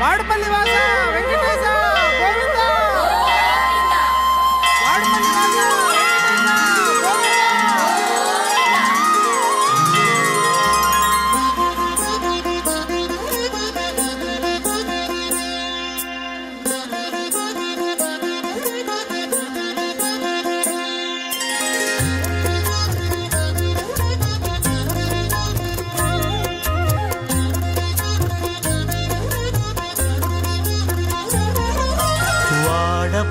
వాడపల్లి వాస వెంకటేశ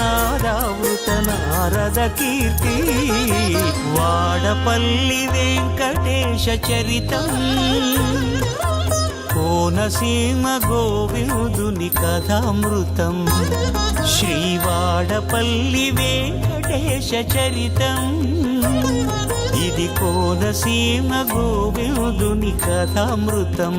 నామామృతనాదావృత నారద కీర్తి వాడపల్లి వెంకటేశ చరితం కోనసీమ గోవిందుని కథామృతం శ్రీవాడపల్లి వెంకటేశ చరితం. ఇది కోనసీమ గోవిందుని కథామృతం.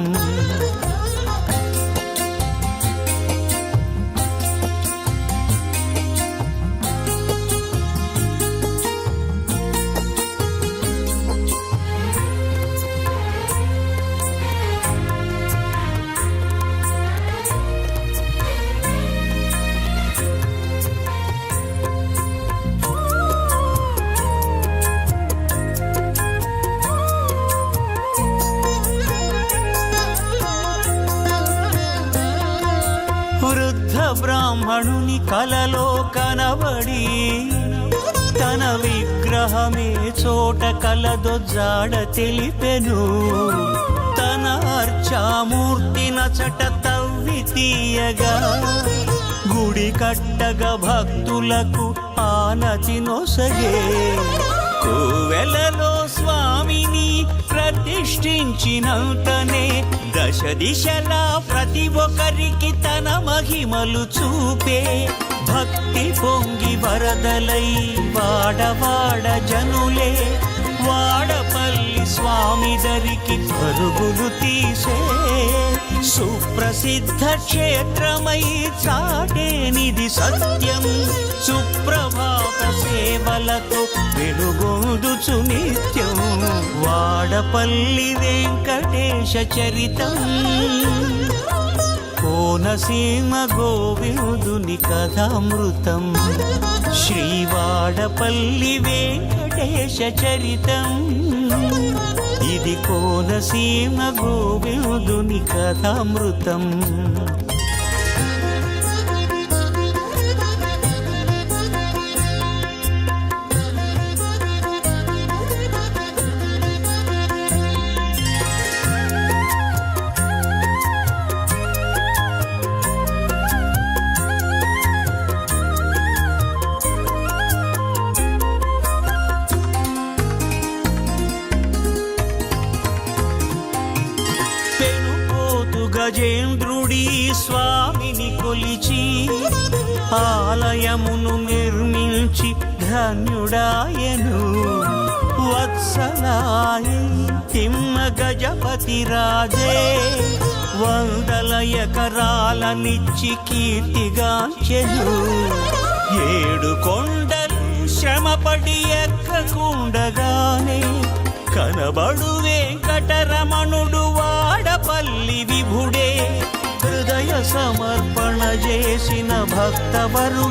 బ్రాహ్మణుని కలలో కనబడి తన విగ్రహమే చోట కలదొజ్జాడ తెలిపెను. తన అర్చామూర్తి నచట తవ్వి తీయగా గుడి కట్టగా భక్తులకు ఆనతి నొసగే. కోవెలలో స్వామిని ప్రతిష్ఠించినంతనే దశ దిశలా ప్రతి ఒక్కరికి తన మహిమలు చూపే భక్తి పొంగి వరదలై వాడవాడ జనులే వాడపల్లి స్వామి దరికి పరుగులు తీసే. సుప్రసిద్ధ క్షేత్రమై చాటేనిది సత్యం సుప్రభ సేవలతో వెలుగొందుచు నిత్యం వాడపల్లి వెంకటేశ చరితం. కోనసీమ గోవిందుని కథామృతం. శ్రీవాడపల్లి వెంకటేశ చరితం. ఇది కోనసీమ గోవిందుని కథామృతం. ఆలయమును నిర్మించి ధన్యుడాయను. వత్సలాయ తిమ్మ గజపతి రాజే వందల ఎకరాలనిచ్చి కీర్తిగాంచెను ఏడు కొండలు శ్రమపడి ఎక్కకుండగానే కనబడు వెంకటరమణుడు చేసిన భక్తవరులనెప్పుడు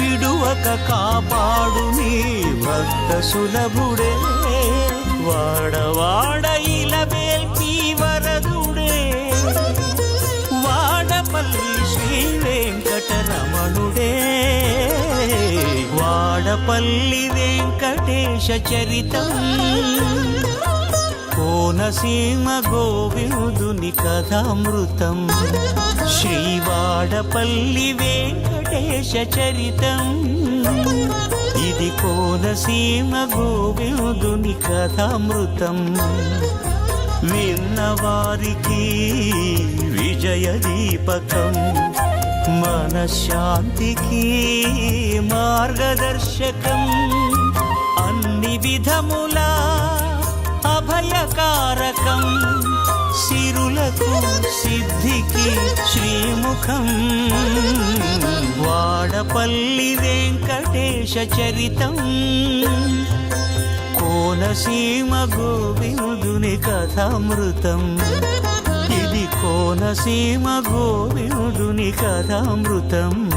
విడువక కాపాడు నీ భక్త సులభుడే. వాడవాడ ఇలవేల్పి వరదుడే. వాడపల్లి శ్రీ వెంకటరమణుడే. వాడపల్లి వెంకటేశ చరితం. కోనసీమ గోవిందుని కథామృతం. శ్రీవాడపల్లి వెంకటేశ చరితం. ఇది కోనసీమ గోవిందుని కథామృతం. విన్నవారికి విజయ దీపకం. మనశ్శాంతికి మార్గదర్శకం. అన్ని విధములా అభయకారకం సిరులకు సిద్ధికి శ్రీముఖం. వాడపల్లి వెంకటేశ చరితం కోనసీమ గోవిందుని కథామృతం. ఇది కోనసీమ గోవిందుని కథామృతం.